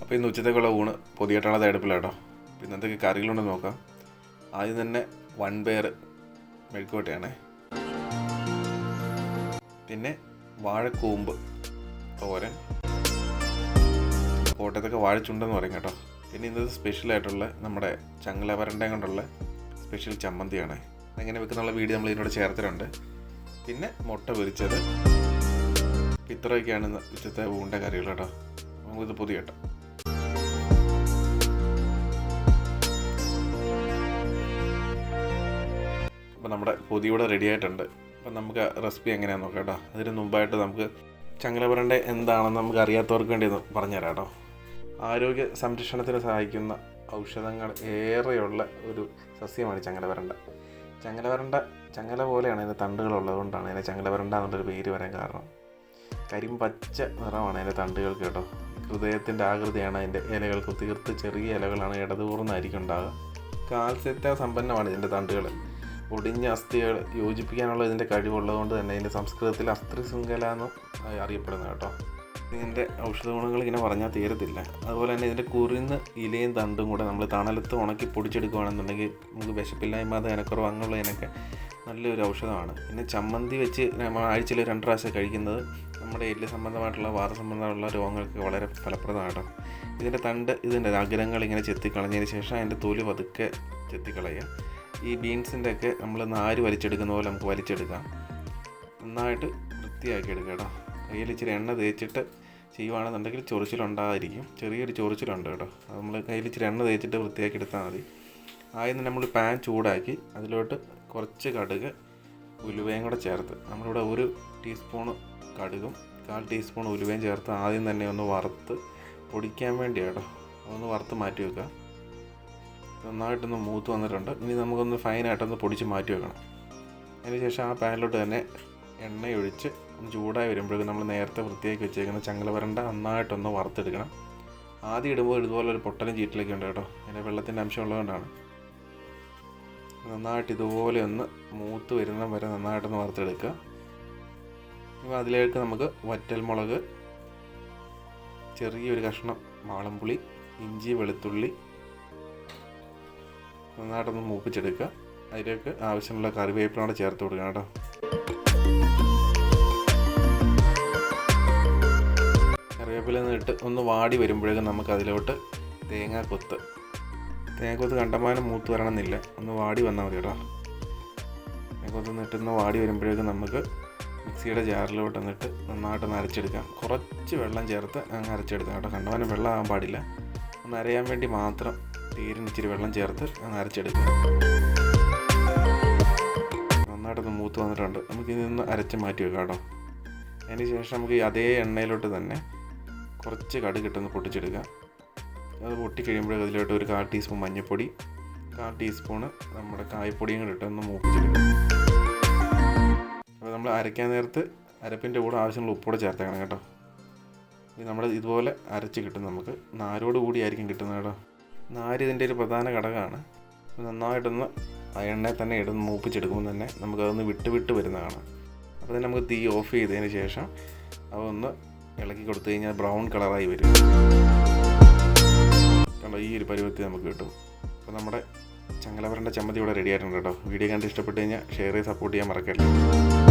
അപ്പോൾ ഇന്ന് ഉച്ചത്തേക്കുള്ള ഊണ് പൊതിയട്ടാളത് അടുപ്പിലാട്ടോ അപ്പോൾ ഇന്നത്തെ കറികളുണ്ടെന്ന് നോക്കാം. ആദ്യം തന്നെ വൺ പെയർ മെഴുക്കുവട്ടയാണേ പിന്നെ വാഴക്കൂമ്പ് തോരൻ. കോട്ടയത്തൊക്കെ വാഴച്ചുണ്ടെന്ന് പറയും കേട്ടോ. പിന്നെ ഇന്നത്തെ സ്പെഷ്യലായിട്ടുള്ള നമ്മുടെ ചങ്ങല വരണ്ടയും കൊണ്ടുള്ള സ്പെഷ്യൽ ചമ്മന്തിയാണ്. എങ്ങനെ വെക്കുന്നുള്ള വീഡിയോ നമ്മൾ ഇതിനോട് ചേർത്തിട്ടുണ്ട്. പിന്നെ മുട്ട പൊരിച്ചത്. ഇത്രയൊക്കെയാണ് ഉച്ചത്തെ ഊണ്ട കറികൾ കേട്ടോ. നമുക്കിത് പുതിയ കേട്ടോ അപ്പോൾ നമ്മുടെ പൊതിയൂടെ റെഡി ആയിട്ടുണ്ട്. അപ്പം നമുക്ക് റെസിപ്പി എങ്ങനെയാണെന്ന് നോക്കാം കേട്ടോ. അതിന് മുമ്പായിട്ട് നമുക്ക് ചങ്ങലപുരണ്ട എന്താണെന്ന് നമുക്ക് അറിയാത്തവർക്ക് വേണ്ടി പറഞ്ഞുതരാം കേട്ടോ. ആരോഗ്യ സംരക്ഷണത്തിന് സഹായിക്കുന്ന ഔഷധങ്ങൾ ഏറെയുള്ള ഒരു സസ്യമാണ് ചങ്ങലവരണ്ട ചങ്ങലവരണ്ട ചങ്ങല പോലെയാണ് അതിന്റെ തണ്ടുകളുള്ളത് കൊണ്ടാണ് അതിനെ ചങ്ങലവരണ്ട എന്നുള്ളൊരു പേര് വരാൻ കാരണം. കരിമ്പച്ച നിറമാണ് അതിന്റെ തണ്ടുകൾക്ക് കേട്ടോ. ഹൃദയത്തിന്റെ ആകൃതിയാണ് അതിന്റെ ഇലകൾക്ക്. തീർത്ത് ചെറിയ ഇലകളാണ് ഇടതൂർന്നായിരിക്കും ഉണ്ടാകുക കാൽസ്യത്തെ സമ്പന്നമാണ് ഇതിന്റെ തണ്ടുകൾ. ഒടിഞ്ഞ അസ്ഥികൾ യോജിപ്പിക്കാനുള്ള ഇതിന്റെ കഴിവുള്ളതുകൊണ്ട് തന്നെ ഇതിന്റെ സംസ്കൃതത്തിൽ അസ്ത്രിശൃംഖല എന്ന് അറിയപ്പെടുന്നത് കേട്ടോ. ഇതിന്റെ ഔഷധ ഗുണങ്ങൾ ഇങ്ങനെ പറഞ്ഞാൽ തീരത്തില്ല. അതുപോലെ തന്നെ ഇതിന്റെ കുറിന്ന് ഇലയും തണ്ടും കൂടെ നമ്മൾ തണലത്ത് ഉണക്കി പൊടിച്ചെടുക്കുകയാണെന്നുണ്ടെങ്കിൽ നമുക്ക് വിശപ്പില്ലായ്മ ഇനക്കുറവ് അങ്ങനെയുള്ളതിനൊക്കെ നല്ലൊരു ഔഷധമാണ്. പിന്നെ ചമ്മന്തി വെച്ച് നമ്മൾ ആഴ്ചയിൽ രണ്ട് പ്രാവശ്യം കഴിക്കുന്നത് നമ്മുടെ എല്ല് സംബന്ധമായിട്ടുള്ള വാദ സംബന്ധമായിട്ടുള്ള രോഗങ്ങൾക്ക് വളരെ ഫലപ്രദമാണ് ഇതിന്റെ തണ്ട് ഇതിന്റെ അഗ്രങ്ങൾ ഇങ്ങനെ ചെത്തിക്കളഞ്ഞതിന് ശേഷം അതിന്റെ തൊലി പതുക്കെ ചെത്തിക്കളയുക. ഈ ബീൻസിന്റെ ഒക്കെ നമ്മൾ നാര് വലിച്ചെടുക്കുന്ന പോലെ നമുക്ക് വലിച്ചെടുക്കാം. നന്നായിട്ട് വൃത്തിയാക്കി എടുക്കുക കേട്ടോ. കയ്യിൽ ഇച്ചിരി എണ്ണ തേച്ചിട്ട് ചെയ്യുവാണെന്നുണ്ടെങ്കിൽ ചൊറിച്ചിലുണ്ടാകാതിരിക്കും ചെറിയൊരു ചൊറിച്ചിലുണ്ട് കേട്ടോ. നമ്മൾ കയ്യിൽ ഇച്ചിരി എണ്ണ തേച്ചിട്ട് വൃത്തിയാക്കി എടുത്താൽ മതി. ആദ്യം നമ്മൾ പാൻ ചൂടാക്കി അതിലോട്ട് കുറച്ച് കടുക് ഉലുവയും കൂടെ ചേർത്ത്. നമ്മളിവിടെ ഒരു ടീസ്പൂണ് കടുകും കാൽ ടീസ്പൂൺ ഉലുവയും ചേർത്ത് ആദ്യം തന്നെ ഒന്ന് വറുത്ത് പൊടിക്കാൻ വേണ്ടി കേട്ടോ. ഒന്ന് വറുത്ത് മാറ്റി വെക്കുക നന്നായിട്ടൊന്ന് മൂത്ത് വന്നിട്ടുണ്ട്. ഇനി നമുക്കൊന്ന് ഫൈനായിട്ടൊന്ന് പൊടിച്ച് മാറ്റി വെക്കണം. അതിന് ശേഷം ആ പാനിലോട്ട് തന്നെ എണ്ണയൊഴിച്ച് ഒന്ന് ചൂടായി വരുമ്പോഴേക്കും നമ്മൾ നേരത്തെ വൃത്തിയാക്കി വെച്ചേക്കുന്ന ചങ്ങല വരണ്ട നന്നായിട്ടൊന്ന് വറുത്തെടുക്കണം. ആദ്യം ഇടുമ്പോൾ ഇതുപോലെ ഒരു പൊട്ടലും ചീറ്റലൊക്കെ ഉണ്ട് കേട്ടോ. അതിന്റെ വെള്ളത്തിന്റെ അംശം ഉള്ളതുകൊണ്ടാണ് നന്നായിട്ട് ഇതുപോലെ ഒന്ന് മൂത്ത് വരുന്ന വരെ നന്നായിട്ടൊന്ന് വറുത്തെടുക്കുക. ഇപ്പം അതിലേക്ക് നമുക്ക് വറ്റൽമുളക് ചെറിയൊരു കഷ്ണം വാളംപുളി ഇഞ്ചി വെളുത്തുള്ളി നന്നായിട്ടൊന്ന് മൂപ്പിച്ചെടുക്കുക. അതിലേക്ക് ആവശ്യമുള്ള കറിവേപ്പിനോട് ചേർത്ത് കൊടുക്കുക കേട്ടോ. കറിവേപ്പില ഇട്ട് ഒന്ന് വാടി വരുമ്പോഴേക്കും നമുക്ക് അതിലോട്ട് തേങ്ങ കൂടുതൽ കണ്ടമാനം മൂത്ത് വരണമെന്നില്ല. ഒന്ന് വാടി വന്നാൽ മതി കേട്ടോ. തേങ്ങാക്കൊത്ത് നിട്ടൊന്ന് വാടി വരുമ്പോഴേക്കും നമുക്ക് മിക്സിയുടെ ജാറിലോട്ട് എന്നിട്ട് നന്നായിട്ട് അരച്ചെടുക്കാം. കുറച്ച് വെള്ളം ചേർത്ത് അങ്ങ് അരച്ചെടുക്കാം കേട്ടോ. കണ്ടമാനം വെള്ളം ആകാൻ പാടില്ല. ഒന്ന് അരയാൻ വേണ്ടി മാത്രം തീരിന് ഇച്ചിരി വെള്ളം ചേർത്ത് അരച്ചെടുക്കുക നന്നായിട്ടൊന്ന് മൂത്ത് വന്നിട്ടുണ്ട്. നമുക്ക് ഇതിൽ നിന്ന് അരച്ച് മാറ്റി വെക്കാം കേട്ടോ അതിന് ശേഷം നമുക്ക് അതേ എണ്ണയിലോട്ട് തന്നെ കുറച്ച് കടുകിട്ടൊന്ന് പൊട്ടിച്ചെടുക്കുക അത് പൊട്ടി കഴിയുമ്പോഴേക്കും അതിലോട്ട് ഒരു കാൽ ടീസ്പൂൺ മഞ്ഞൾപ്പൊടി കാൽ ടീസ്പൂണ് നമ്മുടെ കായപ്പൊടിയും കൂടെ ഇട്ടൊന്ന് മൂപ്പിച്ചെടുക്കുക അപ്പോൾ നമ്മൾ അരയ്ക്കാൻ നേരത്ത് അരപ്പിന്റെ കൂടെ ആവശ്യമുള്ള ഉപ്പോടെ ചേർത്തേക്കണം കേട്ടോ. നമ്മൾ ഇതുപോലെ അരച്ച് കിട്ടും നമുക്ക്. നാരോട് കൂടിയായിരിക്കും കിട്ടുന്നത് കേട്ടോ. നാര് ഇതിന്റെ ഒരു പ്രധാന ഘടകമാണ്. നന്നായിട്ടൊന്ന് ആ എണ്ണയിൽ തന്നെ ഇടുന്ന് മൂപ്പിച്ചെടുക്കുമ്പോൾ തന്നെ നമുക്കതൊന്ന് വിട്ട് വിട്ട് വരുന്നതാണ്. അപ്പോൾ തന്നെ നമുക്ക് തീ ഓഫ് ചെയ്തതിന് ശേഷം അതൊന്ന് ഇളക്കി കൊടുത്തു കഴിഞ്ഞാൽ ബ്രൗൺ കളറായി വരും. കണ്ടോ ഈ ഒരു പരുവത്തിൽ നമുക്ക് കിട്ടും. അപ്പോൾ നമ്മുടെ ചങ്ങലവരന്റെ ചമ്മന്തി ഇവിടെ റെഡി ആയിട്ടുണ്ട് കേട്ടോ. വീഡിയോ കണ്ട് ഇഷ്ടപ്പെട്ട് കഴിഞ്ഞാൽ ഷെയർ ചെയ്ത് സപ്പോർട്ട് ചെയ്യാൻ മറക്കല്ലേ.